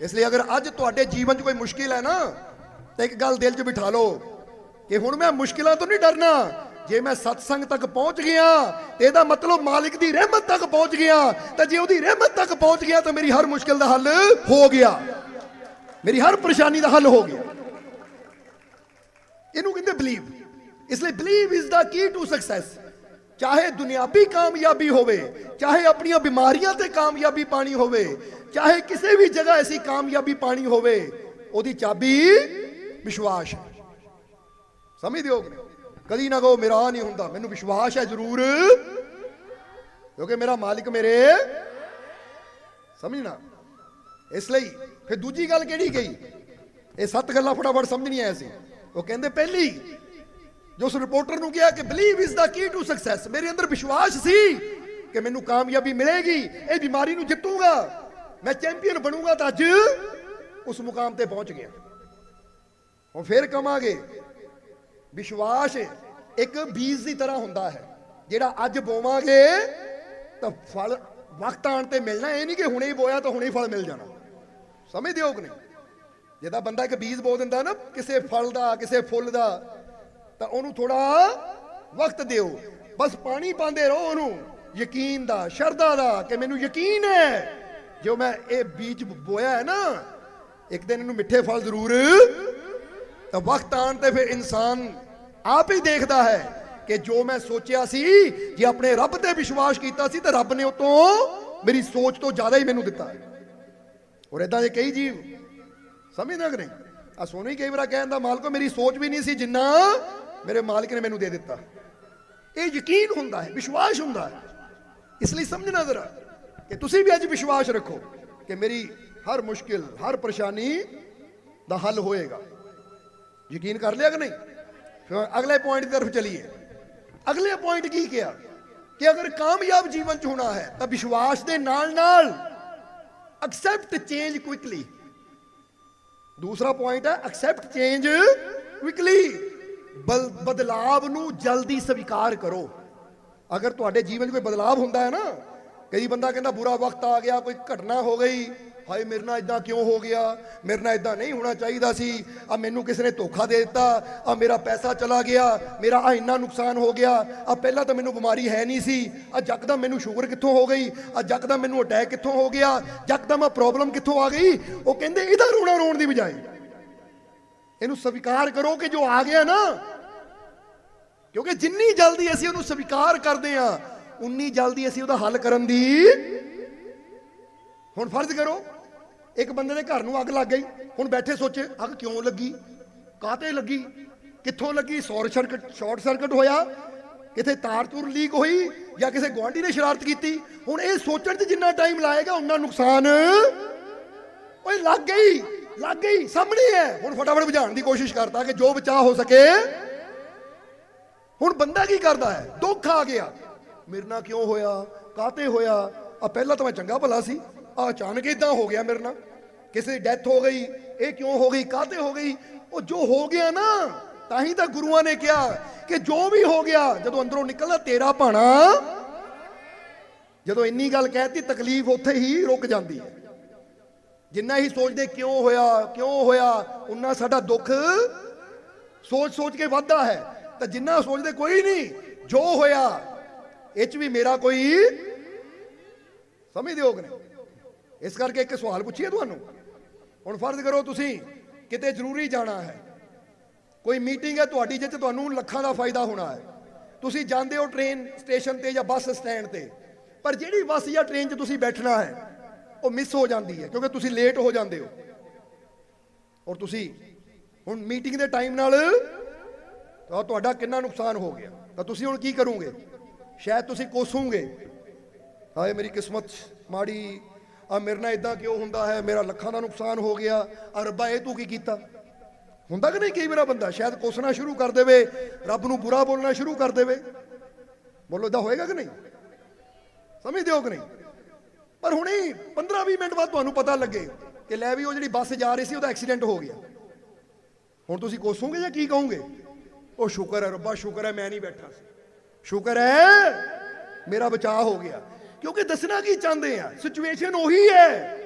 ਇਸ ਲਈ ਅਗਰ ਅੱਜ ਤੁਹਾਡੇ ਜੀਵਨ 'ਚ ਕੋਈ ਮੁਸ਼ਕਿਲ ਹੈ ਨਾ, ਤਾਂ ਇੱਕ ਗੱਲ ਦਿਲ 'ਚ ਬਿਠਾ ਲਓ ਕਿ ਹੁਣ ਮੈਂ ਮੁਸ਼ਕਿਲਾਂ ਤੋਂ ਨਹੀਂ ਡਰਨਾ। ਜੇ ਮੈਂ ਸਤਸੰਗ ਤੱਕ ਪਹੁੰਚ ਗਿਆ, ਤੇ ਇਹਦਾ ਮਤਲਬ ਮਾਲਿਕ ਦੀ ਰਹਿਮਤ ਤੱਕ ਪਹੁੰਚ ਗਿਆ, ਤਾਂ ਜੇ ਉਹਦੀ ਰਹਿਮਤ ਤੱਕ ਪਹੁੰਚ ਗਿਆ, ਤਾਂ ਮੇਰੀ ਹਰ ਮੁਸ਼ਕਿਲ ਦਾ ਹੱਲ ਹੋ ਗਿਆ। ਮੇਰੀ ਹਰ ਪਰੇਸ਼ਾਨੀ ਦਾ ਹੱਲ ਹੋ ਗਿਆ। ਇਹਨੂੰ ਕਹਿੰਦੇ ਬਲੀਵ ਇਸ ਲਈ believe is the key to success ਚਾਹੇ ਦੁਨਿਆਵੀ ਕਾਮਯਾਬੀ ਹੋਵੇ, ਚਾਹੇ ਆਪਣੀਆਂ ਬਿਮਾਰੀਆਂ ਤੇ ਕਾਮਯਾਬੀ ਪਾਣੀ ਹੋਵੇ, ਚਾਹੇ ਕਿਸੇ ਵੀ ਜਗ੍ਹਾ ਐਸੀ ਕਾਮਯਾਬੀ ਪਾਣੀ ਹੋਵੇ, ਉਹਦੀ ਚਾਬੀ ਵਿਸ਼ਵਾਸ ਹੈ। ਸਮਝਦੇ ਹੋ ਕਦੀ ਨਾ ਕਹੋ, ਮੇਰਾ ਨਹੀਂ ਹੁੰਦਾ, ਮੈਨੂੰ ਵਿਸ਼ਵਾਸ ਹੈ ਜ਼ਰੂਰ। ਕਿਉਂਕਿ ਮੇਰਾ ਮਾਲਿਕ ਮੇਰੇ ਸਮਝਣਾ। ਇਸ ਲਈ ਫਿਰ ਦੂਜੀ ਗੱਲ ਕਿਹੜੀ ਗਈ ਇਹ ਸੱਤ ਗੱਲਾਂ ਫਟਾਫਟ ਸਮਝਣੀਆਂ ਨਹੀਂ ਸੀ ਉਹ ਕਹਿੰਦੇ, ਪਹਿਲੀ ਜੋ ਉਸ ਰਿਪੋਰਟਰ ਨੂੰ ਕਿਹਾ ਕਿ believe is the key to success ਮੇਰੇ ਅੰਦਰ ਵਿਸ਼ਵਾਸ ਸੀ ਕਿ ਮੈਨੂੰ ਕਾਮਯਾਬੀ ਮਿਲੇਗੀ, ਇਹ ਬਿਮਾਰੀ ਨੂੰ ਜਿੱਤੂਗਾ। ਮੈਂ ਚੈਂਪੀਅਨ ਬਣੂੰਗਾ ਤਾਂ ਅੱਜ ਉਸ ਮੁਕਾਮ ਤੇ ਪਹੁੰਚ ਗਿਆ। ਹੁਣ ਫੇਰ ਕਵਾਂਗੇ, ਵਿਸ਼ਵਾਸ ਇੱਕ ਬੀਜ ਦੀ ਤਰ੍ਹਾਂ ਹੁੰਦਾ ਹੈ। ਜਿਹੜਾ ਅੱਜ ਬੋਵਾਂਗੇ, ਤਾਂ ਫਲ ਵਕਤ ਆਣ ਤੇ ਮਿਲਣਾ, ਇਹ ਨਹੀਂ ਕਿ ਹੁਣੇ ਹੀ ਬੋਇਆ ਤਾਂ ਹੁਣੇ ਹੀ ਫਲ ਮਿਲ ਜਾਣਾ। ਸਮਝਦੇ ਹੋ ਕਿ ਨਹੀਂ? ਜਿਹਦਾ ਬੰਦਾ ਇੱਕ ਬੀਜ ਬੋ ਦਿੰਦਾ ਨਾ, ਕਿਸੇ ਫਲ ਦਾ, ਕਿਸੇ ਫੁੱਲ ਦਾ ਤਾਂ ਉਹਨੂੰ ਥੋੜਾ ਵਕਤ ਦਿਓ। ਬਸ ਪਾਣੀ ਪਾਉਂਦੇ ਰਹੋ ਉਹਨੂੰ। ਯਕੀਨ ਦਾ, ਸ਼ਰਧਾ ਦਾ ਕਿ ਮੈਨੂੰ ਯਕੀਨ ਹੈ। ਜੋ ਮੈਂ ਇਹ ਬੀਜ ਬੋਇਆ ਹੈ ਨਾ, ਇੱਕ ਦਿਨ ਇਹਨੂੰ ਮਿੱਠੇ ਫਲ ਜ਼ਰੂਰ ਤਾਂ ਵਕਤ ਆਣ ਤੇ ਫਿਰ ਇਨਸਾਨ ਆਪ ਹੀ ਦੇਖਦਾ ਹੈ ਕਿ ਜੋ ਮੈਂ ਸੋਚਿਆ ਸੀ, ਜੇ ਆਪਣੇ ਰੱਬ ਤੇ ਵਿਸ਼ਵਾਸ ਕੀਤਾ ਸੀ ਤਾਂ ਰੱਬ ਨੇ ਉਹ ਮੇਰੀ ਸੋਚ ਤੋਂ ਜ਼ਿਆਦਾ ਹੀ ਮੈਨੂੰ ਦਿੱਤਾ। ਔਰ ਇਦਾਂ ਦੇ ਕਈ ਜੀਵ ਸਮਝਦਾ ਕਿ ਨਹੀਂ? ਆ ਸੋਨੂੰ ਕਈ ਵਾਰ ਕਹਿੰਦਾ ਮਾਲਕੋ ਮੇਰੀ ਸੋਚ ਵੀ ਨਹੀਂ ਸੀ ਜਿੰਨਾ ਮੇਰੇ ਮਾਲਕ ਨੇ ਮੈਨੂੰ ਦੇ ਦਿੱਤਾ। ਇਹ ਯਕੀਨ ਹੁੰਦਾ ਹੈ, ਵਿਸ਼ਵਾਸ ਹੁੰਦਾ ਹੈ। ਇਸ ਲਈ ਸਮਝਣਾ ਜ਼ਰਾ ਕਿ ਤੁਸੀਂ ਵੀ ਅੱਜ ਵਿਸ਼ਵਾਸ ਰੱਖੋ ਕਿ ਮੇਰੀ ਹਰ ਮੁਸ਼ਕਿਲ, ਹਰ ਪਰੇਸ਼ਾਨੀ ਦਾ ਹੱਲ ਹੋਏਗਾ। ਯਕੀਨ ਕਰ ਲਿਆ ਕਿ ਨਹੀਂ? ਫਿਰ ਅਗਲੇ ਪੁਆਇੰਟ ਦੀ ਤਰਫ ਚਲੀਏ। ਅਗਲੇ ਪੁਆਇੰਟ ਕੀ ਕਿਹਾ? ਕਿ ਅਗਰ ਕਾਮਯਾਬ ਜੀਵਨ ਚ ਹੋਣਾ ਹੈ, ਤਾਂ ਵਿਸ਼ਵਾਸ ਦੇ ਨਾਲ ਨਾਲ ਐਕਸੈਪਟ ਚੇਂਜ ਕੁਇਕਲੀ ਦੂਸਰਾ ਪੁਆਇੰਟ ਹੈ ਐਕਸੈਪਟ ਚੇਂਜ ਕੁਇਕਲੀ ਬਦਲਾਵ ਨੂੰ ਜਲਦੀ ਸਵੀਕਾਰ ਕਰੋ। ਅਗਰ ਤੁਹਾਡੇ ਜੀਵਨ 'ਚ ਕੋਈ ਬਦਲਾਵ ਹੁੰਦਾ ਹੈ ਨਾ, ਕਈ ਬੰਦਾ ਕਹਿੰਦਾ ਬੁਰਾ ਵਕਤ ਆ ਗਿਆ, ਕੋਈ ਘਟਨਾ ਹੋ ਗਈ, ਹਾਏ ਮੇਰੇ ਨਾਲ ਇਦਾਂ ਕਿਉਂ ਹੋ ਗਿਆ, ਮੇਰੇ ਨਾਲ ਇਦਾਂ ਨਹੀਂ ਹੋਣਾ ਚਾਹੀਦਾ ਸੀ ਆ ਮੈਨੂੰ ਕਿਸੇ ਨੇ ਧੋਖਾ ਦੇ ਦਿੱਤਾ ਆ ਮੇਰਾ ਪੈਸਾ ਚਲਾ ਗਿਆ, ਮੇਰਾ ਆ ਇੰਨਾ ਨੁਕਸਾਨ ਹੋ ਗਿਆ ਆ ਪਹਿਲਾਂ ਤਾਂ ਮੈਨੂੰ ਬਿਮਾਰੀ ਹੈ ਨਹੀਂ ਸੀ ਆ ਜਕਦਮ ਮੈਨੂੰ ਸ਼ੂਗਰ ਕਿੱਥੋਂ ਹੋ ਗਈ ਆ ਜਕਦਮ ਮੈਨੂੰ ਅਟੈਕ ਕਿੱਥੋਂ ਹੋ ਗਿਆ ਜਕਦਮ ਆ ਪ੍ਰੋਬਲਮ ਕਿੱਥੋਂ ਆ ਗਈ? ਉਹ ਕਹਿੰਦੇ ਇਹਦਾ ਰੋਣਾ ਰੋਣ ਦੀ ਬਜਾਏ। ਇਹਨੂੰ ਸਵੀਕਾਰ ਕਰੋ ਕਿ ਜੋ ਆ ਗਿਆ ਨਾ? ਕਿਉਂਕਿ ਜਿੰਨੀ ਜਲਦੀ ਅਸੀਂ ਉਹਨੂੰ ਸਵੀਕਾਰ ਕਰਦੇ ਆ ਉਨੀ ਜਲਦੀ ਅਸੀਂ ਉਹਦਾ ਹੱਲ ਕਰਨ ਦੀ ਹੁਣ ਫਰਜ਼ ਕਰੋ, ਇੱਕ ਬੰਦੇ ਦੇ ਘਰ ਨੂੰ ਅੱਗ ਲੱਗ ਗਈ, ਹੁਣ ਬੈਠੇ ਸੋਚੇ, ਅੱਗ ਕਿਉਂ ਲੱਗੀ? ਕਾਤੇ ਲੱਗੀ? ਕਿੱਥੋਂ ਲੱਗੀ? ਸ਼ਾਰਟ ਸਰਕਟ ਸ਼ਾਰਟ ਸਰਕਟ ਹੋਇਆ। ਕਿਤੇ ਤਾਰ ਤੂਰ ਲੀਕ ਹੋਈ ਜਾਂ ਕਿਸੇ ਗੁਆਂਢੀ ਨੇ ਸ਼ਰਾਰਤ ਕੀਤੀ? ਹੁਣ ਇਹ ਸੋਚਣ 'ਚ ਜਿੰਨਾ ਟਾਈਮ ਲਾਏਗਾ, ਉਨਾ ਨੁਕਸਾਨ ਓਏ, ਲੱਗ ਗਈ। ਲੱਗ ਗਈ, ਸਾਹਮਣੇ ਹੈ। ਹੁਣ ਫਟਾਫਟ ਬੁਝਾਉਣ ਦੀ ਕੋਸ਼ਿਸ਼ ਕਰਦਾ ਕਿ ਜੋ ਬਚਾਅ ਹੋ ਸਕੇ। ਹੁਣ ਬੰਦਾ ਕੀ ਕਰਦਾ ਹੈ? ਦੁੱਖ ਆ ਗਿਆ। ਮੇਰੇ ਨਾਲ ਕਿਉਂ ਹੋਇਆ? ਕਾਤੇ ਹੋਇਆ? ਆ ਪਹਿਲਾਂ ਤਾਂ ਮੈਂ ਚੰਗਾ ਭਲਾ ਸੀ। ਆ ਅਚਾਨਕ ਇਦਾਂ ਹੋ ਗਿਆ ਮੇਰੇ ਨਾਲ। ਕਿਸੇ ਦੀ ਡੈਥ ਹੋ ਗਈ, ਇਹ ਕਿਉਂ ਹੋ ਗਈ ਕਾਤੇ ਹੋ ਗਈ? ਉਹ ਜੋ ਹੋ ਗਿਆ ਨਾ, ਤਾਂ ਹੀ ਤਾਂ ਗੁਰੂਆਂ ਨੇ ਕਿਹਾ ਕਿ ਜੋ ਵੀ ਹੋ ਗਿਆ, ਜਦੋਂ ਅੰਦਰੋਂ ਨਿਕਲਦਾ ਤੇਰਾ ਭਾਣਾ। ਜਦੋਂ ਇੰਨੀ ਗੱਲ ਕਹਿਤੀ, ਤਕਲੀਫ ਉੱਥੇ ਹੀ ਰੁਕ ਜਾਂਦੀ ਹੈ। ਜਿੰਨਾ ਹੀ ਸੋਚਦੇ ਕਿਉਂ ਹੋਇਆ ਕਿਉਂ ਹੋਇਆ, ਉਨਾ ਸਾਡਾ ਦੁੱਖ ਸੋਚ ਸੋਚ ਕੇ ਵੱਧਦਾ ਹੈ। ਤਾਂ ਜਿੰਨਾ ਸੋਚਦੇ ਕੋਈ ਨਹੀਂ, ਜੋ ਹੋਇਆ, ਇਹ ਚ ਵੀ ਮੇਰਾ ਕੋਈ ਸਮਝਦੇ ਹੋ ਕਿ ਨਹੀਂ। ਇਸ ਕਰਕੇ ਇੱਕ ਸਵਾਲ ਪੁੱਛੀਏ ਤੁਹਾਨੂੰ। ਹੁਣ ਫਰਜ਼ ਕਰੋ ਤੁਸੀਂ, ਕਿਤੇ ਜ਼ਰੂਰੀ ਜਾਣਾ ਹੈ। ਕੋਈ ਮੀਟਿੰਗ ਹੈ, ਤੁਹਾਡੀ ਜਿੱਥੇ ਤੁਹਾਨੂੰ ਲੱਖਾਂ ਦਾ ਫਾਇਦਾ ਹੋਣਾ ਹੈ। ਤੁਸੀਂ ਜਾਂਦੇ ਹੋ ਟ੍ਰੇਨ ਸਟੇਸ਼ਨ ਤੇ ਜਾਂ ਬੱਸ ਸਟੈਂਡ ਤੇ। ਪਰ ਜਿਹੜੀ ਬੱਸ ਜਾਂ ਟ੍ਰੇਨ 'ਚ ਤੁਸੀਂ ਬੈਠਣਾ ਹੈ ਉਹ ਮਿਸ ਹੋ ਜਾਂਦੀ ਹੈ, ਕਿਉਂਕਿ ਤੁਸੀਂ ਲੇਟ ਹੋ ਜਾਂਦੇ ਹੋ। ਔਰ ਤੁਸੀਂ ਹੁਣ ਮੀਟਿੰਗ ਦੇ ਟਾਈਮ ਨਾਲ ਤਾਂ ਤੁਹਾਡਾ ਕਿੰਨਾ ਨੁਕਸਾਨ ਹੋ ਗਿਆ। ਤਾਂ ਤੁਸੀਂ ਹੁਣ ਕੀ ਕਰੋਗੇ? ਸ਼ਾਇਦ ਤੁਸੀਂ ਕੋਸੋਗੇ। ਹਾਏ, ਮੇਰੀ ਕਿਸਮਤ ਮਾੜੀ। ਆ, ਮੇਰੇ ਨਾਲ ਇਦਾਂ ਕਿਉਂ ਹੁੰਦਾ ਹੈ? ਮੇਰਾ ਲੱਖਾਂ ਦਾ ਨੁਕਸਾਨ ਹੋ ਗਿਆ। ਆ, ਰੱਬਾ, ਇਹ ਤੂੰ ਕੀ ਕੀਤਾ? ਹੁੰਦਾ ਕਿ ਨਹੀਂ ਕਈ ਮੇਰਾ ਬੰਦਾ? ਸ਼ਾਇਦ ਕੋਸਣਾ ਸ਼ੁਰੂ ਕਰ ਦੇਵੇ, ਰੱਬ ਨੂੰ ਬੁਰਾ ਬੋਲਣਾ ਸ਼ੁਰੂ ਕਰ ਦੇਵੇ। ਬੋਲੋ ਇਦਾਂ ਹੋਏਗਾ ਕਿ ਨਹੀਂ? ਸਮਝਦੇ ਹੋ ਕਿ ਨਹੀਂ? ਪਰ ਹੁਣੇ 15-20 ਮਿੰਟ ਬਾਅਦ ਤੁਹਾਨੂੰ ਪਤਾ ਲੱਗੇ ਕਿ ਲੈ ਵੀ ਉਹ ਜਿਹੜੀ ਬੱਸ ਜਾ ਰਹੀ ਸੀ, ਉਹਦਾ ਐਕਸੀਡੈਂਟ ਹੋ ਗਿਆ। ਹੁਣ ਤੁਸੀਂ ਕੋਸੋਗੇ ਜਾਂ ਕੀ ਕਹੋਗੇ? ਉਹ ਸ਼ੁਕਰ ਹੈ ਰੱਬਾ, ਸ਼ੁਕਰ ਹੈ ਮੈਂ ਨਹੀਂ ਬੈਠਾ ਸੀ। ਸ਼ੁਕਰ ਹੈ ਮੇਰਾ ਬਚਾਅ ਹੋ ਗਿਆ। ਕਿਉਂਕਿ ਦੱਸਣਾ ਕੀ ਚਾਹੁੰਦੇ ਆ? ਸਿਚੁਏਸ਼ਨ ਉਹੀ ਹੈ।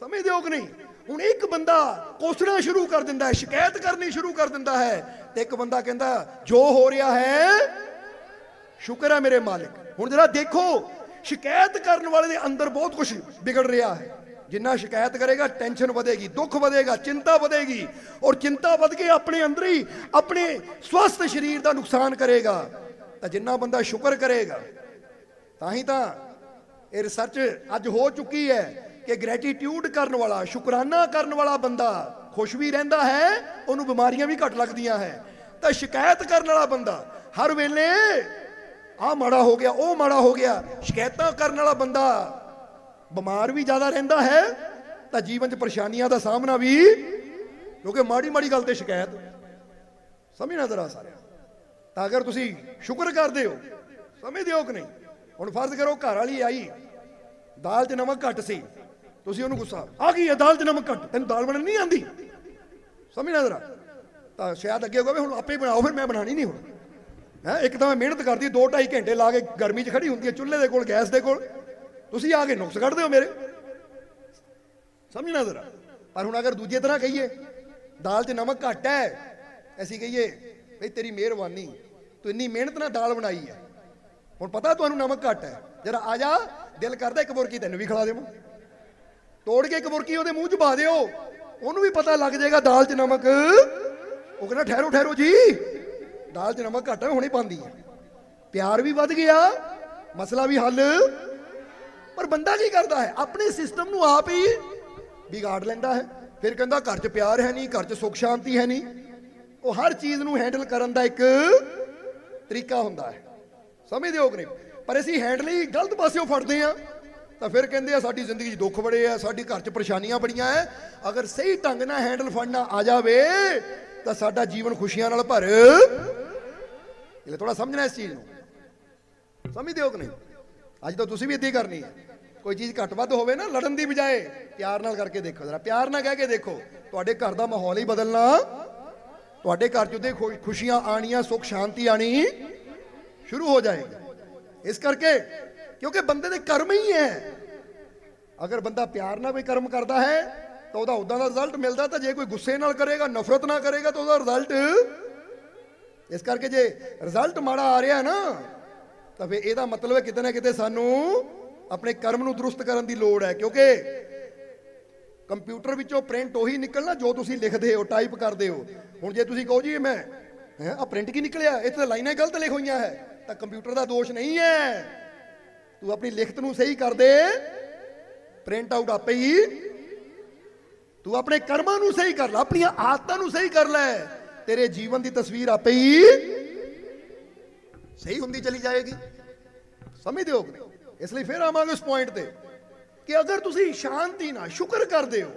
ਸਮਝਦੇ ਹੋ ਕਿ ਨਹੀਂ? ਹੁਣ ਇੱਕ ਬੰਦਾ ਕੋਸਣਾ ਸ਼ੁਰੂ ਕਰ ਦਿੰਦਾ ਹੈ, ਸ਼ਿਕਾਇਤ ਕਰਨੀ ਸ਼ੁਰੂ ਕਰ ਦਿੰਦਾ ਹੈ ਤੇ ਇੱਕ ਬੰਦਾ ਕਹਿੰਦਾ, ਜੋ ਹੋ ਰਿਹਾ ਹੈ, ਸ਼ੁਕਰ ਹੈ ਮੇਰੇ ਮਾਲਿਕ। ਹੁਣ ਜਰਾ ਦੇਖੋ ਸ਼ਿਕਾਇਤ ਕਰਨ ਵਾਲੇ ਦੇ ਅੰਦਰ ਬਹੁਤ ਕੁਝ ਵਿਗੜ ਰਿਹਾ ਹੈ। ਜਿੰਨਾ ਸ਼ਿਕਾਇਤ ਕਰੇਗਾ ਟੈਨਸ਼ਨ ਵਧੇਗੀ, ਦੁੱਖ ਵਧੇਗਾ, ਚਿੰਤਾ ਵਧੇਗੀ ਔਰ ਚਿੰਤਾ ਵਧ ਕੇ ਆਪਣੇ ਅੰਦਰ ਹੀ ਆਪਣੇ ਸਵਸਥ ਸਰੀਰ ਦਾ ਨੁਕਸਾਨ ਕਰੇਗਾ। ਤਾਂ ਜਿੰਨਾ ਬੰਦਾ ਸ਼ੁਕਰ ਕਰੇਗਾ, ਤਾਂ ਹੀ ਤਾਂ ਇਹ ਰਿਸਰਚ ਅੱਜ ਹੋ ਚੁੱਕੀ ਹੈ ਕਿ ਗ੍ਰੈਟੀਟਿਊਡ ਕਰਨ ਵਾਲਾ, ਸ਼ੁਕਰਾਨਾ ਕਰਨ ਵਾਲਾ ਬੰਦਾ ਖੁਸ਼ ਵੀ ਰਹਿੰਦਾ ਹੈ, ਉਹਨੂੰ ਬਿਮਾਰੀਆਂ ਵੀ ਘੱਟ ਲੱਗਦੀਆਂ ਹੈ। ਤਾਂ ਸ਼ਿਕਾਇਤ ਕਰਨ ਵਾਲਾ ਬੰਦਾ ਹਰ ਵੇਲੇ ਆ ਮਾੜਾ ਹੋ ਗਿਆ, ਉਹ ਮਾੜਾ ਹੋ ਗਿਆ। ਸ਼ਿਕਾਇਤਾਂ ਕਰਨ ਵਾਲਾ ਬੰਦਾ ਬਿਮਾਰ ਵੀ ਜ਼ਿਆਦਾ ਰਹਿੰਦਾ ਹੈ, ਤਾਂ ਜੀਵਨ 'ਚ ਪਰੇਸ਼ਾਨੀਆਂ ਦਾ ਸਾਹਮਣਾ ਵੀ ਕਿਉਂਕਿ ਮਾੜੀ ਮਾੜੀ ਗੱਲ ਤੇ ਸ਼ਿਕਾਇਤ। ਸਮਝਣਾ ਜ਼ਰਾ ਸਾਰਿਆਂ ਤਾਂ ਅਗਰ ਤੁਸੀਂ ਸ਼ੁਕਰ ਕਰਦੇ ਹੋ, ਸਮਝਦੇ ਹੋ ਕਿ ਨਹੀਂ? ਹੁਣ ਫਰਜ਼ ਕਰੋ ਘਰ ਵਾਲੀ ਆਈ, ਦਾਲ 'ਚ ਨਮਕ ਘੱਟ ਸੀ, ਤੁਸੀਂ ਉਹਨੂੰ ਗੁੱਸਾ ਆ ਗਈ ਹੈ, ਦਾਲ 'ਚ ਨਮਕ ਘੱਟ, ਤੈਨੂੰ ਦਾਲ ਬਣਨੀ ਨਹੀਂ ਆਂਦੀ ਸਮਝਣਾ ਜ਼ਰਾ। ਤਾਂ ਸ਼ਾਇਦ ਅੱਗੇ ਹੋਵੇ ਹੁਣ ਆਪੇ ਬਣਾਓ, ਫਿਰ ਮੈਂ ਬਣਾਣੀ ਨਹੀਂ ਹੁਣ। ਹੈ? ਇੱਕ ਤਾਂ ਮੈਂ ਮਿਹਨਤ ਕਰਦੀ 2.5 ਘੰਟੇ ਲਾ ਕੇ ਗਰਮੀ 'ਚ ਖੜੀ ਹੁੰਦੀ ਹੈ ਚੁੱਲ੍ਹੇ ਦੇ ਕੋਲ, ਗੈਸ ਦੇ ਕੋਲ। ਤੁਸੀਂ ਆ ਕੇ ਨੁਕਸ ਕੱਢਦੇ ਹੋ ਮੇਰੇ। ਸਮਝਣਾ ਜ਼ਰਾ। ਪਰ ਹੁਣ ਅਗਰ ਦੂਜੇ ਤਰ੍ਹਾਂ ਕਹੀਏ, ਦਾਲ 'ਚ ਨਮਕ ਘੱਟ ਹੈ, ਅਸੀਂ ਕਹੀਏ, ਬਈ ਤੇਰੀ ਮਿਹਰਬਾਨੀ, ਤੂੰ ਇੰਨੀ ਮਿਹਨਤ ਨਾਲ ਦਾਲ ਬਣਾਈ ਹੈ। ਹੁਣ ਪਤਾ ਤੁਹਾਨੂੰ ਨਮਕ ਘੱਟ ਹੈ। ਜਰਾ ਆ ਜਾ, ਦਿਲ ਕਰਦਾ ਇੱਕ ਬੁਰਕੀ ਤੈਨੂੰ ਵੀ ਖਿਲਾ ਦੇਵਾਂ। ਤੋੜ ਕੇ ਇੱਕ ਬੁਰਕੀ ਉਹਦੇ ਮੂੰਹ 'ਚ ਪਾ ਦਿਓ। ਉਹਨੂੰ ਵੀ ਪਤਾ ਲੱਗ ਜਾਏਗਾ ਦਾਲ 'ਚ ਨਮਕ। ਉਹ ਕਹਿੰਦਾ, ਠਹਿਰੋ ਠਹਿਰੋ ਜੀ। ਦਾਲ 'ਚ ਨਮਕ ਘੱਟ ਹੁਣੇ ਪਾਉਂਦੀ ਹੈ ਪਿਆਰ ਵੀ ਵੱਧ ਗਿਆ, ਮਸਲਾ ਵੀ ਹੱਲ। ਪਰ ਬੰਦਾ ਕੀ ਕਰਦਾ ਹੈ? ਆਪਣੇ ਸਿਸਟਮ ਨੂੰ ਆਪ ਹੀ ਵਿਗਾੜ ਲੈਂਦਾ ਹੈ। ਫਿਰ ਕਹਿੰਦਾ, ਘਰ 'ਚ ਪਿਆਰ ਹੈ ਨਹੀਂ, ਘਰ 'ਚ ਸੁੱਖ ਸ਼ਾਂਤੀ ਹੈ ਨਹੀਂ। ਉਹ ਹਰ ਚੀਜ਼ ਨੂੰ ਹੈਂਡਲ ਕਰਨ ਦਾ ਇੱਕ ਤਰੀਕਾ ਹੁੰਦਾ ਹੈ। ਸਮਝਦੇ ਹੋ ਕਿ ਨਹੀਂ? ਪਰ ਅਸੀਂ ਹੈਂਡਲ ਹੀ ਗਲਤ ਪਾਸਿਓਂ ਫੜਦੇ ਆ ਤਾਂ ਫਿਰ ਕਹਿੰਦੇ ਆ, ਸਾਡੀ ਜ਼ਿੰਦਗੀ 'ਚ ਦੁੱਖ ਬੜੇ ਆ, ਸਾਡੀ ਘਰ 'ਚ ਪਰੇਸ਼ਾਨੀਆਂ ਬੜੀਆਂ ਐ। ਅਗਰ ਸਹੀ ਢੰਗ ਨਾਲ ਹੈਂਡਲ ਫੜਨਾ ਆ ਜਾਵੇ ਤਾਂ ਸਾਡਾ ਜੀਵਨ ਖੁਸ਼ੀਆਂ ਨਾਲ ਭਰ। ਇਹ ਥੋੜਾ ਸਮਝਣਾ ਇਸ ਚੀਜ਼ ਨੂੰ। ਸਮਝਦੇ ਹੋ ਕਿ ਨਹੀਂ? ਅੱਜ ਤਾਂ ਤੁਸੀਂ ਵੀ ਇੱਦਾਂ ਹੀ ਕਰਨੀ ਹੈ। ਕੋਈ ਚੀਜ਼ ਘੱਟ ਵੱਧ ਹੋਵੇ ਨਾ, ਲੜਨ ਦੀ ਬਜਾਏ ਪਿਆਰ ਨਾਲ ਕਰਕੇ ਦੇਖੋ ਜਰਾ। ਪਿਆਰ ਨਾਲ ਕਹਿ ਕੇ ਦੇਖੋ, ਤੁਹਾਡੇ ਘਰ ਦਾ ਮਾਹੌਲ ਹੀ ਬਦਲਣਾ। ਤੁਹਾਡੇ ਘਰ 'ਚ ਉਹਦੇ ਖੁਸ਼ੀਆਂ ਆਣੀਆਂ ਸੁੱਖ, ਸ਼ਾਂਤੀ ਆਣੀ ਸ਼ੁਰੂ ਹੋ ਜਾਏਗੀ। ਇਸ ਕਰਕੇ, ਕਿਉਂਕਿ ਬੰਦੇ ਦੇ ਕਰਮ ਹੀ ਹੈ। ਅਗਰ ਬੰਦਾ ਪਿਆਰ ਨਾਲ ਕੋਈ ਕਰਮ ਕਰਦਾ ਹੈ ਤਾਂ ਉਹਦਾ ਉਦਾਂ ਦਾ ਰਿਜ਼ਲਟ ਮਿਲਦਾ ਤਾਂ ਜੇ ਕੋਈ ਗੁੱਸੇ ਨਾਲ ਕਰੇਗਾ, ਨਫ਼ਰਤ ਨਾਲ ਕਰੇਗਾ ਤਾਂ ਉਹਦਾ ਰਿਜ਼ਲਟ ਇਸ ਕਰਕੇ ਜੇ ਰਿਜ਼ਲਟ ਮਾੜਾ ਆ ਰਿਹਾ ਨਾ, ਤਾਂ ਫਿਰ ਇਹਦਾ ਮਤਲਬ ਹੈ ਕਿਤੇ ਨਾ ਕਿਤੇ ਸਾਨੂੰ ਆਪਣੇ ਕਰਮ ਨੂੰ ਦਰੁਸਤ ਕਰਨ ਦੀ ਲੋੜ ਹੈ, ਕਿਉਂਕਿ ਕੰਪਿਊਟਰ ਵਿੱਚੋਂ ਪ੍ਰਿੰਟ ਉਹੀ ਨਿਕਲਣਾ ਜੋ ਤੁਸੀਂ ਲਿਖਦੇ ਹੋ ਟਾਈਪ ਕਰਦੇ ਹੋ। ਹੁਣ ਜੇ ਤੁਸੀਂ ਕਹੋ ਜੀ ਮੈਂ, ਹੈ ਆ ਪ੍ਰਿੰਟ ਕੀ ਨਿਕਲਿਆ? ਇੱਥੇ ਤਾਂ ਲਾਈਨਾਂ ਗਲਤ ਲਿਖ ਹੋਈਆਂ ਹੈ। ਤਾਂ ਕੰਪਿਊਟਰ ਦਾ ਦੋਸ਼ ਨਹੀਂ ਹੈ। ਤੂੰ ਆਪਣੀ ਲਿਖਤ ਨੂੰ ਸਹੀ ਕਰ ਦੇ ਪ੍ਰਿੰਟ ਆਊਟ ਆਪੇ ਹੀ ਤੂੰ ਆਪਣੇ ਕਰਮਾਂ ਨੂੰ ਸਹੀ ਕਰ ਲੈ, ਆਪਣੀਆਂ ਆਦਤਾਂ ਨੂੰ ਸਹੀ ਕਰ ਲੈ। ਤੇਰੇ ਜੀਵਨ ਦੀ ਤਸਵੀਰ ਆਪੇ ਹੀ ਸਹੀ ਹੁੰਦੀ ਚਲੀ ਜਾਏਗੀ। ਸਮਝਦੇ ਹੋ ਇਸ ਲਈ ਫਿਰ ਆਵਾਂਗੇ ਉਸ ਪੁਆਇੰਟ ਤੇ ਕਿ ਅਗਰ ਤੁਸੀਂ ਸ਼ਾਂਤੀ ਨਾਲ ਸ਼ੁਕਰ ਕਰਦੇ ਹੋ,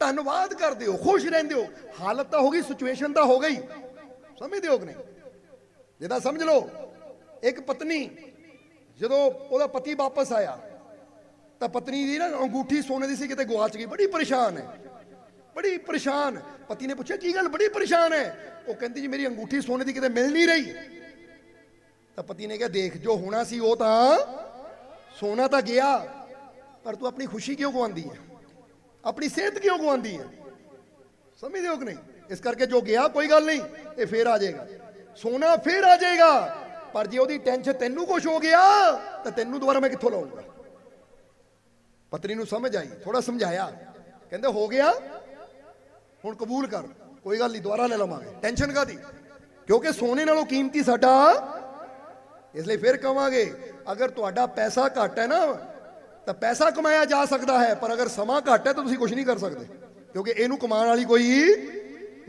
ਧੰਨਵਾਦ ਕਰਦੇ ਹੋ, ਖੁਸ਼ ਰਹਿੰਦੇ ਹੋ, ਹਾਲਤ ਤਾਂ ਹੋ ਗਈ ਸਿਚੁਏਸ਼ਨ ਤਾਂ ਹੋ ਗਈ। ਸਮਝਦੇ ਹੋ ਕਿ ਨਹੀਂ? ਜਿਹਦਾ ਸਮਝ ਲਓ, ਇੱਕ ਪਤਨੀ, ਜਦੋਂ ਉਹਦਾ ਪਤੀ ਵਾਪਸ ਆਇਆ, ਤਾਂ ਪਤਨੀ ਦੀ ਨਾ ਅੰਗੂਠੀ ਸੋਨੇ ਦੀ ਸੀ, ਕਿਤੇ ਗਵਾਚ ਗਈ, ਬੜੀ ਪਰੇਸ਼ਾਨ ਹੈ। ਬੜੀ ਪਰੇਸ਼ਾਨ। ਪਤੀ ਨੇ ਪੁੱਛਿਆ, ਕੀ ਗੱਲ? ਬੜੀ ਪਰੇਸ਼ਾਨ ਹੈ ਉਹ ਕਹਿੰਦੀ ਜੀ, ਮੇਰੀ ਅੰਗੂਠੀ ਸੋਨੇ ਦੀ ਕਿਤੇ ਮਿਲ ਨਹੀਂ ਰਹੀ। ਤਾਂ ਪਤੀ ਨੇ ਕਿਹਾ, ਦੇਖ, ਜੋ ਹੋਣਾ ਸੀ ਉਹ ਤਾਂ ਸੋਨਾ ਤਾਂ ਗਿਆ, ਪਰ ਤੂੰ ਆਪਣੀ ਖੁਸ਼ੀ ਕਿਉਂ ਗਵਾਉਂਦੀ ਹੈ ਆਪਣੀ ਸਿਹਤ ਕਿਉਂ ਗਵਾਉਂਦੀ ਹੈ ਸਮਝਦੇ ਹੋ ਕਿ ਨਹੀਂ? ਇਸ ਕਰਕੇ ਜੋ ਗਿਆ, ਕੋਈ ਗੱਲ ਨਹੀਂ, ਇਹ ਫੇਰ ਆ ਜਾਏਗਾ। ਸੋਨਾ ਫੇਰ ਆ ਜਾਏਗਾ, ਪਰ ਜੇ ਉਹਦੀ ਟੈਨਸ਼ਨ ਤੈਨੂੰ ਕੁਝ ਹੋ ਗਿਆ, ਤਾਂ ਤੈਨੂੰ ਦੁਬਾਰਾ ਮੈਂ ਕਿੱਥੋਂ ਲਾਉਂਗਾ ਪਤਨੀ ਨੂੰ ਸਮਝ ਆਈ ਥੋੜਾ ਸਮਝਾਇਆ। ਕਹਿੰਦੇ, ਹੋ ਗਿਆ ਹੁਣ ਕਬੂਲ ਕਰ, ਕੋਈ ਗੱਲ ਨਹੀਂ, ਦੁਬਾਰਾ ਲੈ ਲਵਾਂਗੇ। ਟੈਨਸ਼ਨ ਕਾਦੀ ਕਿਉਂਕਿ ਸੋਨੇ ਨਾਲੋਂ ਕੀਮਤੀ ਸਾਡਾ ਇਸ ਲਈ ਫਿਰ ਕਵਾਂਗੇ, ਅਗਰ ਤੁਹਾਡਾ ਪੈਸਾ ਘੱਟ ਹੈ ਨਾ, ਤਾਂ ਪੈਸਾ ਕਮਾਇਆ ਜਾ ਸਕਦਾ ਹੈ, ਪਰ ਅਗਰ ਸਮਾਂ ਘੱਟ ਹੈ ਤਾਂ ਤੁਸੀਂ ਕੁਝ ਨਹੀਂ ਕਰ ਸਕਦੇ। ਕਿਉਂਕਿ ਇਹਨੂੰ ਕਮਾਉਣ ਵਾਲੀ ਕੋਈ